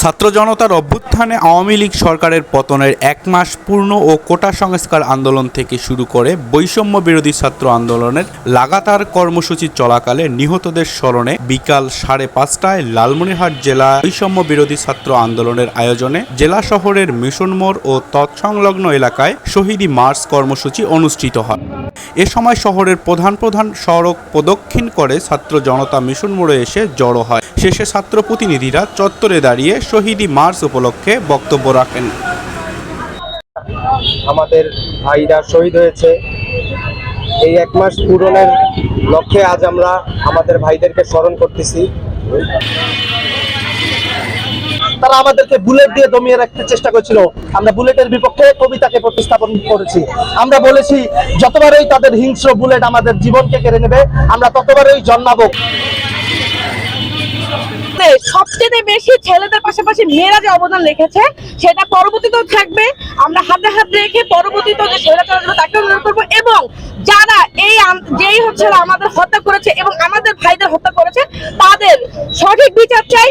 ছাত্র জনতার অভ্যুত্থানে আওয়ামী লীগ সরকারের পতনের এক মাস পূর্ণ ও কোটা সংস্কার আন্দোলন থেকে শুরু করে বৈষম্য বিরোধী ছাত্র আন্দোলনের লাগাতার কর্মসূচি চলাকালে নিহতদের স্মরণে বিকাল সাড়ে পাঁচটায় লালমনিরহাট জেলা বৈষম্য বিরোধী ছাত্র আন্দোলনের আয়োজনে জেলা শহরের মিশন মোড় ও তৎসংলগ্ন এলাকায় শহীদি মার্চ কর্মসূচি অনুষ্ঠিত হয়। এ সময় শহরের প্রধান প্রধান সড়ক প্রদক্ষিণ করে ছাত্র জনতা মিশন মোড়ে এসে জড়ো হয়। শেষে ছাত্র প্রতিনিধিরা চত্বরে দাঁড়িয়ে শহীদি মার্চ উপলক্ষে বক্তব্য রাখেন। আমাদের ভাইরা শহীদ হয়েছে। এই এক মাস পূরণের লক্ষ্যে আজ আমরা আমাদের ভাইদেরকে স্মরণ করতেছি। তারা আমাদেরকে বুলেট দিয়ে দমিয়ে রাখতে চেষ্টা করেছিল। আমরা বুলেটের বিপক্ষে কবিতাকে প্রতিস্থাপন করেছি। আমরা বলেছি, যতবারই তাদের হিংস্র বুলেট আমাদের জীবনকে কেড়ে নেবে, আমরা ততবারই জন্মাবো। সবচেয়ে বেশি ছেলেদের পাশাপাশি মেয়েরা যে অবদান রেখেছে, সেটা পরবর্তীতেও থাকবে। আমরা হাতে হাত রেখে পরবর্তীতেও যে ছেলেরা চলে যাবে তাকে অনুরোধ করব এবং যারা এই যেই হচ্ছে আমাদের হত্যা করেছে এবং আমাদের ভাইদের হত্যা করেছে, তাদের সঠিক বিচার চাই।